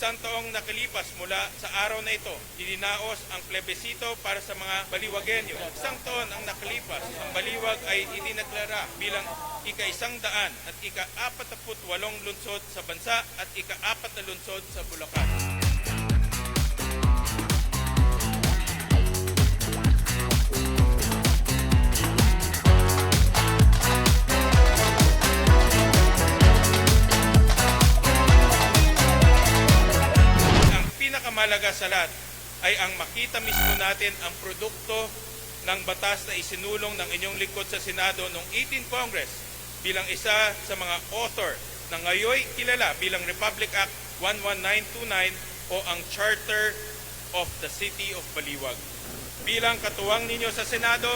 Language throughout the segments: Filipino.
Isang taong nakalipas mula sa araw na ito, idinaos ang plebisito para sa mga baliwagenyo. Isang taon ang nakalipas, ang baliwag ay idineklara bilang ika-isang daan at ika-apat walong lungsod sa bansa at ika-apat na lungsod sa Bulacan. Pinakamalaga sa lahat ay ang makita mismo natin ang produkto ng batas na isinulong ng inyong lingkod sa Senado noong 18 Congress bilang isa sa mga author na ngayoy kilala bilang Republic Act 11929 o ang Charter of the City of Baliwag. Bilang katuwang ninyo sa Senado,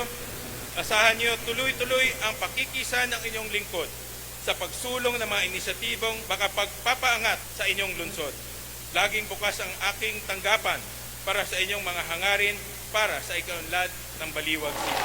asahan niyo tuloy-tuloy ang pakikisa ng inyong lingkod sa pagsulong ng mga inisyatibong makapagpapaangat sa inyong lungsod. Laging bukas ang aking tanggapan para sa inyong mga hangarin para sa ikaunlad ng Baliwag City.